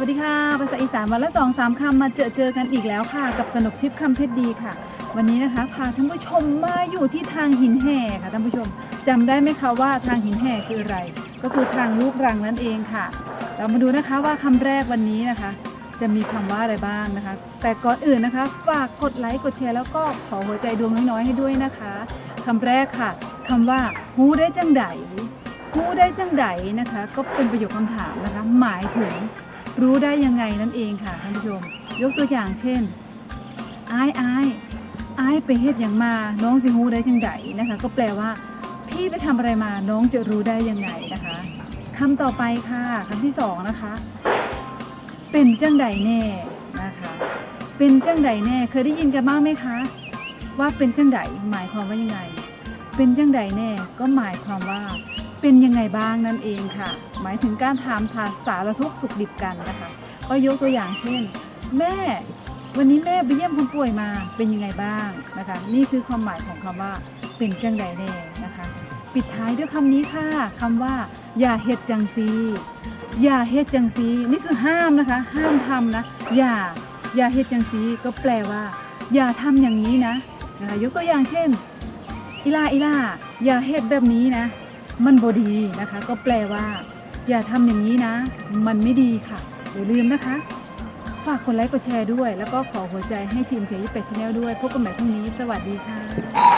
วัสดีค่ะ ภาษาอีสานวันละสองสามคำมาเจอเจอกันอีกแล้วค่ะ กับกนกทิพย์คำเพชรดีค่ะ วันนี้นะคะพาท่านผู้ชมมาอยู่ที่ทางหินแห่ค่ะท่านผู้ชมจำได้ไหมคะว่าทางหินแห่คืออะไร ก็คือทางลูกรังนั่นเองค่ะ เรามาดูนะคะว่าคำแรกวันนี้นะคะ จะมีคำว่าอะไรบ้างนะคะ แต่ก่อนอื่นนะคะฝากกดไลค์กดแชร์แล้วก็ขอหัวใจดวงน้อยๆให้ด้วยนะคะคำแรกค่ะคำว่าฮู้ได้จังไดฮู้ได้จังไดนะคะ ก็เป็นประโยคคำถามนะคะ หมายถึง รู้ได้ยังไงนั่นเองค่ะท่านผู้ชม ยกตัวอย่างเช่นอายอายอายไปเฮ็ดอย่างมาน้องสิฮู้ได้จังไดนะคะ ก็แปลว่า พี่ไปทำอะไรมาน้องจะรู้ได้ยังไงนะคะคำต่อไปค่ะคำที่สองนะคะ เป็นจังใดแน่นะคะ เป็นจังใดแน่เคยได้ยินกันบ้างไหมคะ ว่าเป็นจังใดหมายความว่ายังไง เป็นจังใดแน่ก็หมายความว่า เป็นยังไงบ้างนั่นเองค่ะ หมายถึงการถามภาษารทุกข์สุขดิบกันนะคะ ก็ยกตัวอย่างเช่น แม่วันนี้แม่ไปเยี่ยมคนป่วยมาเป็นยังไงบ้างนะคะ นี่คือความหมายของคำว่าเป็นจังใดแน่นะคะ ปิดท้ายด้วยคำนี้ค่ะคำว่า อย่าเฮ็ดจังซีอย่าเฮ็ดจังซีนี่คือห้ามนะคะ ห้ามทำนะ อย่าอย่าเฮ็ดจังซีก็แปลว่า อย่าทำอย่างนี้นะนะคะยกตัวอย่างเช่น อีลาอีลาอย่าเฮ็ดแบบนี้นะ มันบดีนะคะ ก็แปลว่า อย่าทำอย่างนี้นะ มันไม่ดีค่ะอย่าลืมนะคะ ฝากกดไลค์กดแชร์ด้วย แล้วก็ขอหัวใจให้ทีมเทียยี่แปดชาแนลด้วยพบกันใหม่พรุ่งนี้ สวัสดีค่ะ